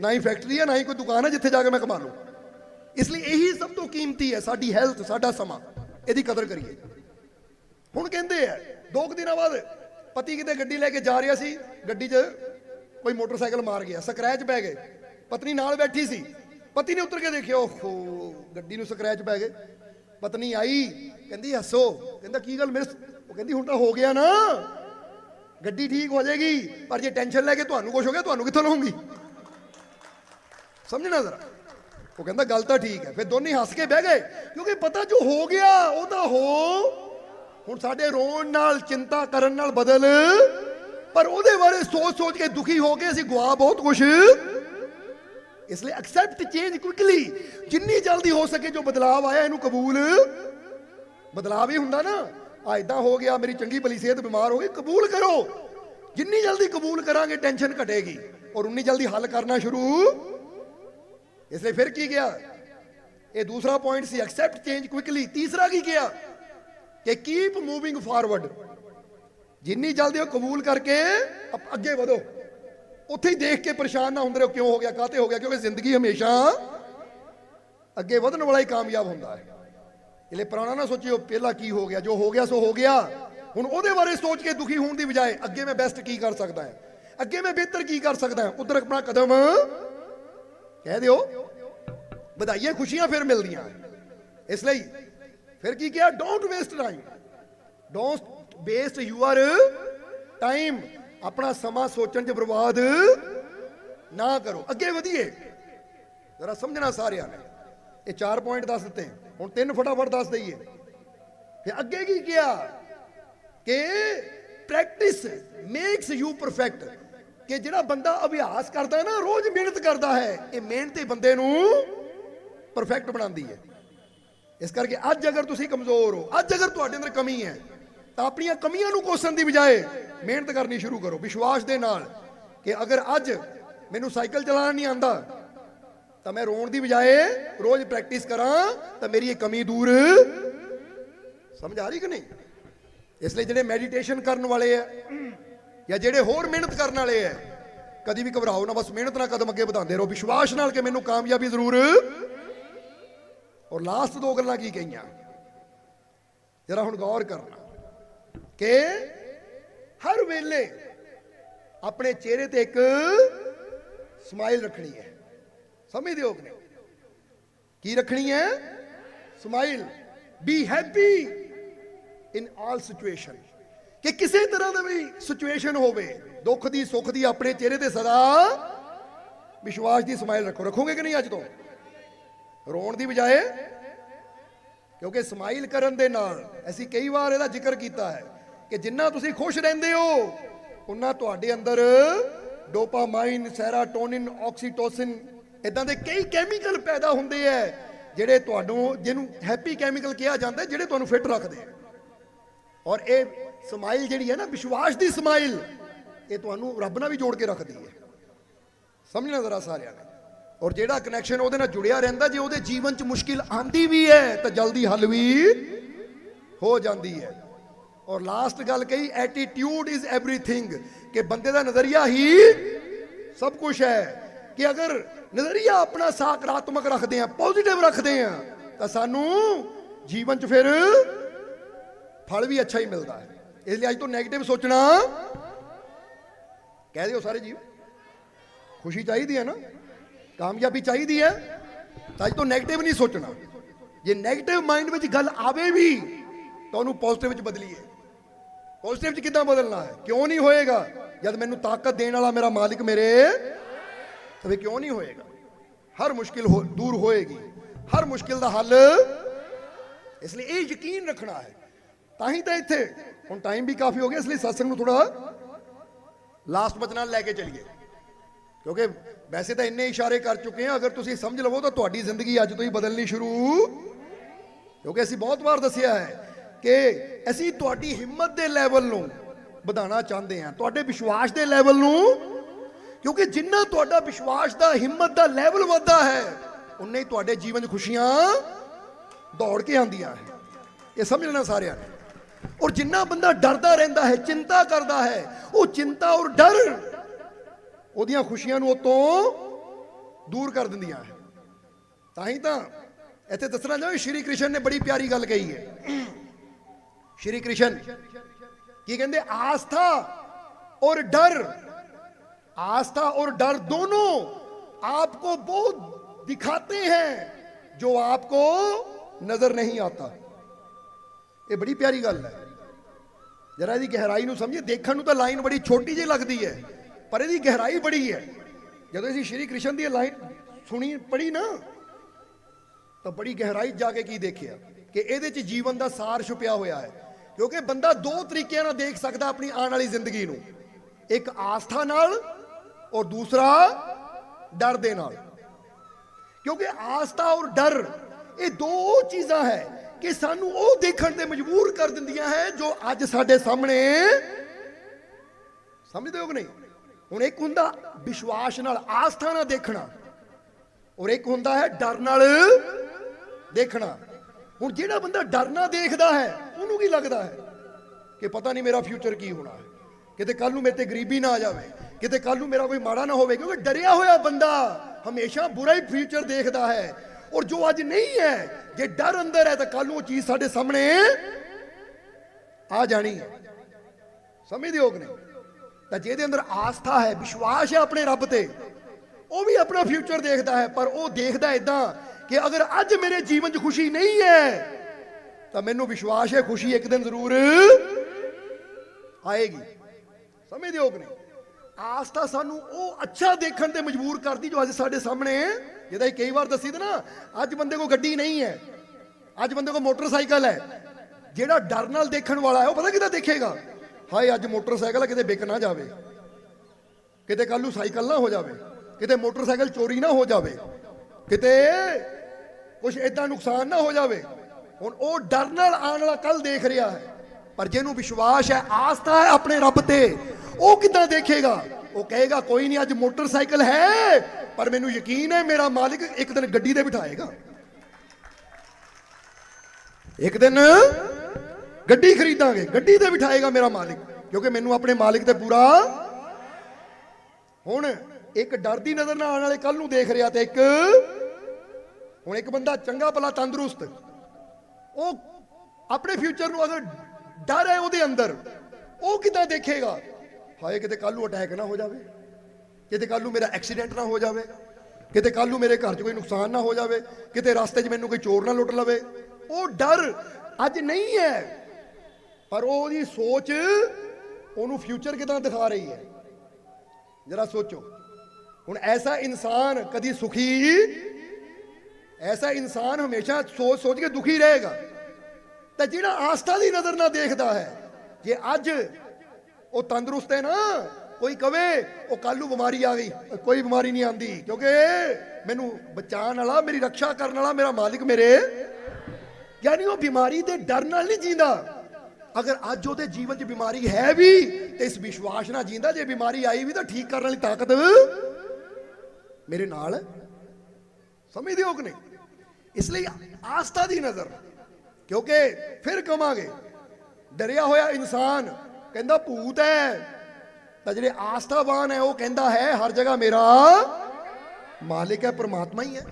ਨਾ ਹੀ ਫੈਕਟਰੀ ਹੈ, ਨਾ ਹੀ ਕੋਈ ਦੁਕਾਨ ਹੈ ਜਿੱਥੇ ਜਾ ਕੇ ਮੈਂ ਕਮਾ ਲਵਾਂ ਇਸ ਲਈ ਇਹੀ ਸਭ ਤੋਂ ਕੀਮਤੀ ਹੈ ਸਾਡੀ ਹੈਲਥ ਸਾਡਾ ਸਮਾਂ। ਇਹਦੀ ਕਦਰ ਕਰੀਏ। ਹੁਣ ਕਹਿੰਦੇ ਆ, ਦੋ ਕੁ ਦਿਨਾਂ ਬਾਅਦ ਪਤੀ ਕਿਤੇ ਗੱਡੀ ਲੈ ਕੇ ਜਾ ਰਿਹਾ ਸੀ, ਗੱਡੀ 'ਚ ਕੋਈ ਮੋਟਰਸਾਈਕਲ ਮਾਰ ਗਿਆ ਸਕ੍ਰੈਚ ਪੈ ਗਏ। ਪਤਨੀ ਨਾਲ ਬੈਠੀ ਸੀ। ਪਤੀ ਨੇ ਉੱਤਰ ਕੇ ਦੇਖਿਆ, ਓਹੋ, ਗੱਡੀ ਨੂੰ ਸਕ੍ਰੈਚ ਪੈ ਗਏ। ਪਤਨੀ ਆਈ, ਕਹਿੰਦੀ, ਹੱਸੋ। ਕਹਿੰਦਾ, ਕੀ ਗੱਲ ਮੇਰੇ ਉਹ ਕਹਿੰਦੀ, ਹੁਣ ਤਾਂ ਹੋ ਗਿਆ ਨਾ। ਗੱਡੀ ਠੀਕ ਹੋ ਜਾਏਗੀ, ਪਰ ਜੇ ਟੈਨਸ਼ਨ ਲੈ ਕੇ ਤੁਹਾਨੂੰ ਕੁਝ ਹੋ ਗਿਆ, ਤੁਹਾਨੂੰ ਕਿੱਥੋਂ ਲਵਾਂਗੀ ਸਮਝਣਾ ਜ਼ਰਾ। ਉਹ ਕਹਿੰਦਾ, ਗੱਲ ਤਾਂ ਠੀਕ ਹੈ। ਫਿਰ ਦੋਨੇ ਹੱਸ ਕੇ ਬਹਿ ਗਏ, ਕਿਉਂਕਿ ਪਤਾ ਜੋ ਹੋ ਗਿਆ, ਉਹ ਤਾਂ ਹੋ। ਹੁਣ ਸਾਡੇ ਰੋਣ ਨਾਲ, ਚਿੰਤਾ ਕਰਨ ਨਾਲ ਬਦਲ ਪਰ ਉਹਦੇ ਬਾਰੇ ਸੋਚ-ਸੋਚ ਕੇ ਦੁਖੀ ਹੋ ਕੇ ਅਸੀਂ ਗਵਾ ਬਹੁਤ ਕੁਝ ਇਸ ਲਈ ਐਕਸੈਪਟ ਚੇਂਜ ਕੁਇਕਲੀ ਜਿੰਨੀ ਜਲਦੀ ਹੋ ਸਕੇ ਜੋ ਬਦਲਾਅ ਆਇਆ, ਇਹਨੂੰ ਕਬੂਲ। ਬਦਲਾਅ ਵੀ ਹੁੰਦਾ ਨਾ। ਆ ਇਦਾਂ ਹੋ ਗਿਆ, ਮੇਰੀ ਚੰਗੀ ਭਲੀ ਸਿਹਤ ਬਿਮਾਰ ਹੋ ਗਈ, ਕਬੂਲ ਕਰੋ। ਜਿੰਨੀ ਜਲਦੀ ਕਬੂਲ ਕਰਾਂਗੇ ਟੈਨਸ਼ਨ ਘਟੇਗੀ। ਔਰ ਉਨੀ ਜਲਦੀ ਹੱਲ ਕਰਨਾ ਸ਼ੁਰੂ। ਇਸ ਲਈ ਫਿਰ ਕੀ ਗਿਆ ਇਹ ਦੂਸਰਾ ਪੁਆਇੰਟ ਸੀ ਐਕਸੈਪਟ ਚੇਂਜ ਕੁਇਕਲੀ ਤੀਸਰਾ ਕੀ ਗਿਆ ਕਿ ਕੀਪ ਮੂਵਿੰਗ ਫਾਰਵਰਡ ਜਿੰਨੀ ਜਲਦੀ ਉਹ ਕਬੂਲ ਕਰਕੇ ਅੱਗੇ ਵਧੋ। ਉੱਥੇ ਹੀ ਦੇਖ ਕੇ ਪਰੇਸ਼ਾਨ ਨਾ ਹੁੰਦੇ ਰਹੋ ਕਿਉਂ ਹੋ ਗਿਆ ਕਾਤੇ ਹੋ ਗਿਆ, ਕਿਉਂਕਿ ਜ਼ਿੰਦਗੀ ਹਮੇਸ਼ਾ ਅੱਗੇ ਵਧਣ ਵਾਲਾ ਹੀ ਕਾਮਯਾਬ ਹੁੰਦਾ ਹੈ। ਇਲੇ ਪੁਰਾਣਾ ਨਾ ਸੋਚਿਓ, ਪਹਿਲਾਂ ਕੀ ਹੋ ਗਿਆ, ਜੋ ਹੋ ਗਿਆ ਸੋ ਹੋ ਗਿਆ। ਹੁਣ ਉਹਦੇ ਬਾਰੇ ਸੋਚ ਕੇ ਦੁਖੀ ਹੋਣ ਦੀ ਬਜਾਏ ਅੱਗੇ ਮੈਂ ਬੈਸਟ ਕੀ ਕਰ ਸਕਦਾ ਹਾਂ? ਅੱਗੇ ਮੈਂ ਬਿਹਤਰ ਕੀ ਕਰ ਸਕਦਾ ਹਾਂ? ਉਧਰ ਆਪਣਾ ਕਦਮ ਕਹਿ ਦਿਓ। ਵਧਾਈਆਂ, ਖੁਸ਼ੀਆਂ ਫਿਰ ਮਿਲਦੀਆਂ। ਇਸ ਲਈ ਫਿਰ ਕੀ ਕਿਹਾ? Don't waste time don't waste your time ਆਪਣਾ ਸਮਾਂ ਸੋਚਣ 'ਚ ਬਰਬਾਦ ਨਾ ਕਰੋ। ਅੱਗੇ ਵਧੀਏ। ਜ਼ਰਾ ਸਮਝਣਾ ਸਾਰਿਆਂ ਨੇ। ਇਹ ਚਾਰ ਪੁਆਇੰਟ ਦੱਸ ਦਿੱਤੇ। ਹੁਣ ਤਿੰਨ ਫਟਾਫਟ ਦੱਸ ਦਈਏ। ਫਿਰ ਅੱਗੇ ਕੀ ਕਿਹਾ? ਕਿ ਪ੍ਰੈਕਟਿਸ ਮੇਕਸ ਯੂ ਪਰਫੈਕਟ ਕਿ ਜਿਹੜਾ ਬੰਦਾ ਅਭਿਆਸ ਕਰਦਾ ਹੈ ਨਾ, ਰੋਜ਼ ਮਿਹਨਤ ਕਰਦਾ ਹੈ, ਇਹ ਮਿਹਨਤ ਹੀ ਬੰਦੇ ਨੂੰ ਪਰਫੈਕਟ ਬਣਾਉਂਦੀ ਹੈ। ਇਸ ਕਰਕੇ ਅੱਜ ਅਗਰ ਤੁਸੀਂ ਕਮਜ਼ੋਰ ਹੋ, ਅੱਜ ਅਗਰ ਤੁਹਾਡੇ ਅੰਦਰ ਕਮੀ ਹੈ ਤਾਂ ਆਪਣੀਆਂ ਕਮੀਆਂ ਨੂੰ ਕੋਸਣ ਦੀ ਬਜਾਏ ਮਿਹਨਤ ਕਰਨੀ ਸ਼ੁਰੂ ਕਰੋ, ਵਿਸ਼ਵਾਸ ਦੇ ਨਾਲ ਕਿ ਅਗਰ ਅੱਜ ਮੈਨੂੰ ਸਾਈਕਲ ਚਲਾਉਣਾ ਨਹੀਂ ਆਂਦਾ ਤਾਂ ਮੈਂ ਰੋਣ ਦੀ ਬਜਾਏ ਰੋਜ਼ ਪ੍ਰੈਕਟਿਸ ਕਰਾਂ, ਤਾਂ ਮੇਰੀ ਇਹ ਕਮੀ ਦੂਰ। ਸਮਝ ਆ ਰਹੀ ਕਿ ਨਹੀਂ? ਇਸ ਲਈ ਜਿਹੜੇ ਮੈਡੀਟੇਸ਼ਨ ਕਰਨ ਵਾਲੇ ਆ ਜਾਂ ਜਿਹੜੇ ਹੋਰ ਮਿਹਨਤ ਕਰਨ ਵਾਲੇ ਆ, ਕਦੀ ਵੀ ਘਬਰਾਓ ਨਾ, ਬਸ ਮਿਹਨਤ ਨਾਲ ਕਦਮ ਅੱਗੇ ਵਧਾਉਂਦੇ ਰਹੋ। ਵਿਸ਼ਵਾਸ ਨਾਲ ਕਿ ਮੈਨੂੰ ਕਾਮਯਾਬੀ ਜ਼ਰੂਰ। ਔਰ ਲਾਸਟ ਦੋ ਗੱਲਾਂ ਕੀ ਕਹੀਆਂ? ਜਰਾ ਹੁਣ ਗੌਰ ਕਰਨਾ। ਕਿ ਹਰ ਵੇਲੇ ਆਪਣੇ ਚਿਹਰੇ ਤੇ ਇੱਕ ਸਮਾਈਲ ਰੱਖਣੀ ਹੈ। ਸਮਝਦੇ ਹੋ ਕਿ ਕੀ ਰੱਖਣੀ ਹੈ? Smile. Be happy in all situation ਕਿ ਕਿਸੇ ਤਰ੍ਹਾਂ ਦਾ ਵੀ ਸਿਚੁਏਸ਼ਨ ਹੋਵੇ, ਦੁੱਖ ਦੀ, ਸੁੱਖ ਦੀ ਆਪਣੇ ਚਿਹਰੇ ਤੇ ਸਦਾ ਵਿਸ਼ਵਾਸ ਦੀ ਸਮਾਈਲ ਰੱਖੋ। ਰੱਖੋਗੇ ਕਿ ਨਹੀਂ ਅੱਜ ਤੋਂ? ਰੋਣ ਦੀ ਬਜਾਏ। ਕਿਉਂਕਿ ਸਮਾਈਲ ਕਰਨ ਦੇ ਨਾਲ ਅਸੀਂ ਕਈ ਵਾਰ ਇਹਦਾ ਜ਼ਿਕਰ ਕੀਤਾ ਹੈ। ਕਿ ਜਿੰਨਾ ਤੁਸੀਂ ਖੁਸ਼ ਰਹਿੰਦੇ ਹੋ, ਉਨਾ ਤੁਹਾਡੇ ਅੰਦਰ ਡੋਪਾਮਾਈਨ, ਸੈਰਾਟੋਨਿਨ, ਆਕਸੀਟੋਸਿਨ ਇਦਾਂ ਦੇ ਕਈ ਕੈਮੀਕਲ ਪੈਦਾ ਹੁੰਦੇ ਆ ਜਿਹੜੇ ਤੁਹਾਨੂੰ, ਜਿਹਨੂੰ ਹੈਪੀ ਕੈਮੀਕਲ ਕਿਹਾ ਜਾਂਦਾ, ਜਿਹੜੇ ਤੁਹਾਨੂੰ ਫਿੱਟ ਰੱਖਦੇ ਆ ਔਰ ਇਹ ਸਮਾਈਲ ਜਿਹੜੀ ਹੈ ਨਾ, ਵਿਸ਼ਵਾਸ ਦੀ ਸਮਾਈਲ ਇਹ ਤੁਹਾਨੂੰ ਰੱਬ ਨਾਲ ਵੀ ਜੋੜ ਕੇ ਰੱਖਦੀ ਹੈ ਸਮਝਣਾ ਜ਼ਰਾ ਸਾਰਿਆਂ ਨੇ। ਔਰ ਜਿਹੜਾ ਕਨੈਕਸ਼ਨ ਉਹਦੇ ਨਾਲ ਜੁੜਿਆ ਰਹਿੰਦਾ, ਜੇ ਉਹਦੇ ਜੀਵਨ 'ਚ ਮੁਸ਼ਕਿਲ ਆਂਦੀ ਵੀ ਹੈ ਤਾਂ ਜਲਦੀ ਹੱਲ ਵੀ ਹੋ ਜਾਂਦੀ ਹੈ ਔਰ ਲਾਸਟ ਗੱਲ ਕਹੀ ਐਟੀਟਿਊਡ ਇਜ਼ ਐਵਰੀਥਿੰਗ ਕਿ ਬੰਦੇ ਦਾ ਨਜ਼ਰੀਆ ਹੀ ਸਭ ਕੁਝ ਹੈ। ਕਿ ਅਗਰ ਨਜ਼ਰੀਆ ਆਪਣਾ ਸਕਾਰਾਤਮਕ ਰੱਖਦੇ ਆ ਪੋਜ਼ਿਟਿਵ ਰੱਖਦੇ ਆ ਤਾਂ ਸਾਨੂੰ ਜੀਵਨ 'ਚ ਫਿਰ ਫਲ ਵੀ ਅੱਛਾ ਹੀ ਮਿਲਦਾ ਹੈ। ਇਸ ਲਈ ਅੱਜ ਤੋਂ ਨੈਗੇਟਿਵ ਸੋਚਣਾ ਕਹਿ ਦਿਓ ਸਾਰੇ ਜੀਵ। ਖੁਸ਼ੀ ਚਾਹੀਦੀ ਹੈ ਨਾ? ਕਾਮਯਾਬੀ ਚਾਹੀਦੀ ਹੈ। ਤਾਂ ਅੱਜ ਤੋਂ ਨੈਗੇਟਿਵ ਨਹੀਂ ਸੋਚਣਾ। ਜੇ ਨੈਗੇਟਿਵ ਮਾਈਂਡ ਵਿੱਚ ਗੱਲ ਆਵੇ ਵੀ, ਤਾਂ ਉਹਨੂੰ ਪੋਜ਼ਿਟਿਵ ਵਿੱਚ ਬਦਲੀਏ। ਪੋਜ਼ਿਟਿਵ ਚ ਕਿੱਦਾਂ ਬਦਲਣਾ ਹੈ? ਕਿਉਂ ਨਹੀਂ ਹੋਏਗਾ? ਜਦ ਮੈਨੂੰ ਤਾਕਤ ਦੇਣ ਵਾਲਾ ਮੇਰਾ ਮਾਲਿਕ ਮੇਰੇ ਤਾਂ ਫਿਰ ਕਿਉਂ ਨਹੀਂ ਹੋਏਗਾ? ਹਰ ਮੁਸ਼ਕਿਲ ਹੋ- ਦੂਰ ਹੋਏਗੀ। ਹਰ ਮੁਸ਼ਕਿਲ ਦਾ ਹੱਲ ਇਸ ਲਈ ਇਹ ਯਕੀਨ ਰੱਖਣਾ ਹੈ। ਤਾਂ ਹੀ ਤਾਂ ਇੱਥੇ, ਹੁਣ ਟਾਈਮ ਵੀ ਕਾਫੀ ਹੋ ਗਿਆ, ਇਸ ਲਈ ਸਤਸੰਗ ਨੂੰ ਥੋੜਾ ਲਾਸਟ ਬਚਨਾਂ ਲੈ ਕੇ ਚੱਲੀਏ। ਕਿਉਂਕਿ ਵੈਸੇ ਤਾਂ ਇੰਨੇ ਇਸ਼ਾਰੇ ਕਰ ਚੁੱਕੇ ਹਾਂ, ਅਗਰ ਤੁਸੀਂ ਸਮਝ ਲਵੋ ਤਾਂ ਤੁਹਾਡੀ ਜ਼ਿੰਦਗੀ ਅੱਜ ਤੋਂ ਹੀ ਬਦਲਣੀ ਸ਼ੁਰੂ। ਕਿਉਂਕਿ ਅਸੀਂ ਬਹੁਤ ਵਾਰ ਦੱਸਿਆ ਹੈ ਕਿ ਅਸੀਂ ਤੁਹਾਡੀ ਹਿੰਮਤ ਦੇ ਲੈਵਲ ਨੂੰ ਵਧਾਉਣਾ ਚਾਹੁੰਦੇ ਹਾਂ, ਤੁਹਾਡੇ ਵਿਸ਼ਵਾਸ ਦੇ ਲੈਵਲ ਨੂੰ, ਕਿਉਂਕਿ ਜਿੰਨਾ ਤੁਹਾਡਾ ਵਿਸ਼ਵਾਸ ਦਾ ਹਿੰਮਤ ਦਾ ਲੈਵਲ ਵੱਧਦਾ ਹੈ, ਉਨੇ ਹੀ ਤੁਹਾਡੇ ਜੀਵਨ 'ਚ ਖੁਸ਼ੀਆਂ ਦੌੜ ਕੇ ਆਉਂਦੀਆਂ ਹੈ। ਇਹ ਸਮਝ ਲੈਣਾ ਸਾਰਿਆਂ ਨੇ। ਔਰ ਜਿੰਨਾ ਬੰਦਾ ਡਰਦਾ ਰਹਿੰਦਾ ਹੈ, ਚਿੰਤਾ ਕਰਦਾ ਹੈ, ਉਹ ਚਿੰਤਾ ਔਰ ਡਰ ਉਹਦੀਆਂ ਖੁਸ਼ੀਆਂ ਨੂੰ ਉਤੋਂ ਦੂਰ ਕਰ ਦਿੰਦੀਆਂ ਹੈ। ਤਾਂ ਹੀ ਤਾਂ ਇੱਥੇ ਦੱਸਣਾ ਚਾਹੁੰਦਾ ਸ਼੍ਰੀ ਕ੍ਰਿਸ਼ਨ ਨੇ ਬੜੀ ਪਿਆਰੀ ਗੱਲ ਕਹੀ ਹੈ। ਸ਼੍ਰੀ ਕ੍ਰਿਸ਼ਨ ਕੀ ਕਹਿੰਦੇ ਆਸਥਾ और डर आस्था और डर दोनों आपको बहुत दिखाते हैं जो आपको नजर नहीं आता ਇਹ ਬੜੀ ਪਿਆਰੀ ਗੱਲ ਹੈ ਜਰਾ ਇਹਦੀ ਗਹਿਰਾਈ ਨੂੰ ਸਮਝੀਏ ਦੇਖਣ ਨੂੰ ਤਾਂ ਲਾਈਨ ਬੜੀ ਛੋਟੀ ਜਿਹੀ ਲੱਗਦੀ ਹੈ ਪਰ ਇਹਦੀ ਗਹਿਰਾਈ ਬੜੀ ਹੈ ਜਦੋਂ ਅਸੀਂ ਸ਼੍ਰੀ ਕ੍ਰਿਸ਼ਨ ਦੀ ਲਾਈਨ ਸੁਣੀ ਪੜੀ ਨਾ ਤਾਂ ਬੜੀ ਗਹਿਰਾਈ 'ਚ ਜਾ ਕੇ ਕੀ ਦੇਖਿਆ ਕਿ ਇਹਦੇ 'ਚ ਜੀਵਨ ਦਾ ਸਾਰ ਛੁਪਿਆ ਹੋਇਆ ਹੈ ਕਿਉਂਕਿ ਬੰਦਾ ਦੋ ਤਰੀਕਿਆਂ ਨਾਲ ਦੇਖ ਸਕਦਾ ਆਪਣੀ ਆਉਣ ਵਾਲੀ ਜ਼ਿੰਦਗੀ ਨੂੰ। ਇੱਕ ਆਸਥਾ ਨਾਲ ਔਰ ਦੂਸਰਾ ਡਰ ਦੇ ਨਾਲ। ਕਿਉਂਕਿ ਆਸਥਾ ਔਰ ਡਰ, ਇਹ ਦੋ ਚੀਜ਼ਾਂ ਹੈ ਕਿ ਸਾਨੂੰ ਉਹ ਦੇਖਣ ਤੇ ਮਜਬੂਰ ਕਰ ਦਿੰਦੀਆਂ ਹੈ ਜੋ ਅੱਜ ਸਾਡੇ ਸਾਹਮਣੇ ਸਮਝਦੇ ਹੋ ਕਿ ਨਹੀਂ? ਹੁਣ ਇੱਕ ਹੁੰਦਾ ਵਿਸ਼ਵਾਸ ਨਾਲ ਆਸਥਾ ਨਾਲ ਦੇਖਣਾ ਔਰ ਇੱਕ ਹੁੰਦਾ ਹੈ ਡਰ ਨਾਲ ਦੇਖਣਾ। ਹੁਣ ਜਿਹੜਾ ਬੰਦਾ ਡਰ ਨਾਲ ਦੇਖਦਾ ਹੈ ਉਹਨੂੰ ਕੀ ਲੱਗਦਾ ਹੈ ਕਿ ਪਤਾ ਨਹੀਂ ਮੇਰਾ ਫਿਊਚਰ ਕੀ ਹੋਣਾ ਹੈ? ਕਿਤੇ ਕੱਲ ਨੂੰ ਮੇਰੇ ਤੇ ਗਰੀਬੀ ਨਾ ਆ ਜਾਵੇ, ਕਿਤੇ ਕੱਲ ਨੂੰ ਮੇਰਾ ਕੋਈ ਮਾੜਾ ਨਾ ਹੋਵੇ, ਕਿਉਂਕਿ ਡਰਿਆ ਹੋਇਆ ਬੰਦਾ ਹਮੇਸ਼ਾ ਬੁਰਾ ਹੀ ਫਿਊਚਰ ਦੇਖਦਾ ਹੈ। ਔਰ ਜੋ ਅੱਜ ਨਹੀਂ ਹੈ, ਜੇ ਡਰ ਅੰਦਰ ਹੈ ਤਾਂ ਕੱਲ ਨੂੰ ਉਹ ਚੀਜ਼ ਸਾਡੇ ਸਾਹਮਣੇ ਆ ਜਾਣੀ ਹੈ। ਸਮਝਦੇ ਹੋ ਕਿ ਨਹੀਂ ਤਾਂ ਜਿਹਦੇ ਅੰਦਰ ਆਸਥਾ ਹੈ, ਵਿਸ਼ਵਾਸ ਹੈ ਆਪਣੇ ਰੱਬ ਤੇ, ਉਹ ਵੀ ਆਪਣਾ ਫਿਊਚਰ ਦੇਖਦਾ ਹੈ। ਪਰ ਉਹ ਦੇਖਦਾ ਇਦਾਂ ਕਿ ਅਗਰ ਅੱਜ ਮੇਰੇ ਜੀਵਨ 'ਚ ਖੁਸ਼ੀ ਨਹੀਂ ਹੈ ਤਾਂ ਮੈਨੂੰ ਵਿਸ਼ਵਾਸ ਹੈ ਖੁਸ਼ੀ ਇੱਕ ਦਿਨ ਜ਼ਰੂਰ ਆਏਗੀ। ਸਮਝਦੇ ਹੋ ਕਿ ਨਹੀਂ? ਆਸਥਾ ਸਾਨੂੰ ਉਹ ਅੱਛਾ ਦੇਖਣ ਤੇ ਮਜਬੂਰ ਕਰਦੀ ਜੋ ਅੱਜ ਸਾਡੇ ਸਾਹਮਣੇ ਜਿਹਦਾ ਇਹ ਕਈ ਵਾਰ ਦੱਸੀ ਤੇ ਨਾ ਅੱਜ ਬੰਦੇ ਕੋਲ ਗੱਡੀ ਨਹੀਂ ਹੈ। ਅੱਜ ਬੰਦੇ ਕੋਲ ਮੋਟਰਸਾਈਕਲ ਹੈ। ਜਿਹੜਾ ਡਰ ਨਾਲ ਦੇਖਣ ਵਾਲਾ ਹੈ ਉਹ ਪਤਾ ਕਿਦਾਂ ਦੇਖੇਗਾ? ਹਾਏ ਅੱਜ ਮੋਟਰਸਾਈਕਲ ਹੈ, ਕਿਤੇ ਵਿਕ ਨਾ ਜਾਵੇ। ਕਿਤੇ ਕੱਲ ਨੂੰ ਸਾਈਕਲ ਨਾ ਹੋ ਜਾਵੇ। ਕਿਤੇ ਮੋਟਰਸਾਈਕਲ ਚੋਰੀ ਨਾ ਹੋ ਜਾਵੇ। ਕਿਤੇ ਕੁਝ ਇਦਾਂ ਨੁਕਸਾਨ ਨਾ ਹੋ ਜਾਵੇ। ਹੁਣ ਉਹ ਡਰ ਨਾਲ ਆਉਣ ਵਾਲਾ ਕੱਲ ਦੇਖ ਰਿਹਾ ਹੈ। ਪਰ ਜਿਹਨੂੰ ਵਿਸ਼ਵਾਸ ਹੈ, ਆਸਥਾ ਹੈ ਆਪਣੇ ਰੱਬ ਤੇ, ਉਹ ਕਿਦਾਂ ਦੇਖੇਗਾ? ਉਹ ਕਹੇਗਾ, ਕੋਈ ਨਹੀਂ, ਅੱਜ ਮੋਟਰਸਾਈਕਲ ਹੈ, ਪਰ ਮੈਨੂੰ ਯਕੀਨ ਹੈ ਮੇਰਾ ਮਾਲਿਕ ਇੱਕ ਦਿਨ ਗੱਡੀ ਤੇ ਬਿਠਾਏਗਾ। ਇੱਕ ਦਿਨ ਗੱਡੀ ਖਰੀਦਾਂਗੇ, ਗੱਡੀ ਤੇ ਬਿਠਾਏਗਾ ਮੇਰਾ ਮਾਲਿਕ, ਕਿਉਂਕਿ ਮੈਨੂੰ ਆਪਣੇ ਮਾਲਿਕ ਤੇ ਪੂਰਾ ਹੁਣ ਇੱਕ ਡਰ ਦੀ ਨਜ਼ਰ ਨਾਲ ਆਉਣ ਵਾਲੇ ਕੱਲ ਨੂੰ ਦੇਖ ਰਿਹਾ ਤੇ ਇੱਕ, ਹੁਣ ਇੱਕ ਬੰਦਾ ਚੰਗਾ ਭਲਾ ਤੰਦਰੁਸਤ ਉਹ ਆਪਣੇ ਫਿਊਚਰ ਨੂੰ ਅਗਰ ਡਰ ਹੈ ਉਹਦੇ ਅੰਦਰ, ਉਹ ਕਿਦਾਂ ਦੇਖੇਗਾ? ਹਾਏ, ਕਿਤੇ ਕੱਲ ਨੂੰ ਅਟੈਕ ਨਾ ਹੋ ਜਾਵੇ, ਕਿਤੇ ਕੱਲ ਨੂੰ ਮੇਰਾ ਐਕਸੀਡੈਂਟ ਨਾ ਹੋ ਜਾਵੇ, ਕਿਤੇ ਕੱਲ ਨੂੰ ਮੇਰੇ ਘਰ 'ਚ ਕੋਈ ਨੁਕਸਾਨ ਨਾ ਹੋ ਜਾਵੇ, ਕਿਤੇ ਰਸਤੇ 'ਚ ਮੈਨੂੰ ਕੋਈ ਚੋਰ ਨਾ ਲੁੱਟ ਲਵੇ। ਉਹ ਡਰ ਅੱਜ ਨਹੀਂ ਹੈ, ਪਰ ਉਹਦੀ ਸੋਚ ਉਹਨੂੰ ਫਿਊਚਰ ਕਿਦਾਂ ਦਿਖਾ ਰਹੀ ਹੈ? ਜਰਾ ਸੋਚੋ। ਹੁਣ ਐਸਾ ਇਨਸਾਨ ਕਦੀ ਸੁਖੀ, ਐਸਾ ਇਨਸਾਨ ਹਮੇਸ਼ਾ ਸੋਚ ਸੋਚ ਕੇ ਦੁਖੀ ਰਹੇਗਾ। ਤਾਂ ਜਿਹੜਾ ਆਸਥਾ ਦੀ ਨਜ਼ਰ ਨਾਲ ਦੇਖਦਾ ਹੈ, ਜੇ ਅੱਜ ਉਹ ਤੰਦਰੁਸਤ ਹੈ ਨਾ, ਕੋਈ ਕਵੇ, ਉਹ ਕੱਲ ਨੂੰ ਬਿਮਾਰੀ ਆ ਗਈ, ਕੋਈ ਬਿਮਾਰੀ ਨਹੀਂ ਆਂਦੀ ਕਿਉਂਕਿ ਮੈਨੂੰ ਬਚਾਉਣ ਵਾਲਾ, ਮੇਰੀ ਰੱਖਿਆ ਕਰਨ ਵਾਲਾ ਮੇਰਾ ਮਾਲਿਕ ਮੇਰੇ। ਯਾਨੀ ਉਹ ਬਿਮਾਰੀ ਦੇ ਡਰ ਨਾਲ ਨਹੀਂ ਜੀਂਦਾ। ਅਗਰ ਅੱਜ ਉਹਦੇ ਜੀਵਨ 'ਚ ਬਿਮਾਰੀ ਹੈ ਵੀ, ਤੇ ਇਸ ਵਿਸ਼ਵਾਸ ਨਾਲ ਜੀਂਦਾ, ਜੇ ਬਿਮਾਰੀ ਆਈ ਵੀ ਤਾਂ ਠੀਕ ਕਰਨ ਵਾਲੀ ਤਾਕਤ ਮੇਰੇ ਨਾਲ ਸਮਝਦੇ ਹੋ ਕਿ ਨਹੀਂ? ਇਸ ਲਈ ਆਸਥਾ ਦੀ ਨਜ਼ਰ ਕਿਉਂਕਿ ਫਿਰ ਕਵਾਂਗੇ, ਡਰਿਆ ਹੋਇਆ ਇਨਸਾਨ ਕਹਿੰਦਾ, ਭੂਤ ਹੈ। ਤਾਂ ਜਿਹੜੇ ਆਸਥਾਵਾਨ ਹੈ, ਉਹ ਕਹਿੰਦਾ ਹੈ, ਹਰ ਜਗ੍ਹਾ ਮੇਰਾ ਮਾਲਿਕ ਹੈ, ਪ੍ਰਮਾਤਮਾ ਹੀ ਹੈ।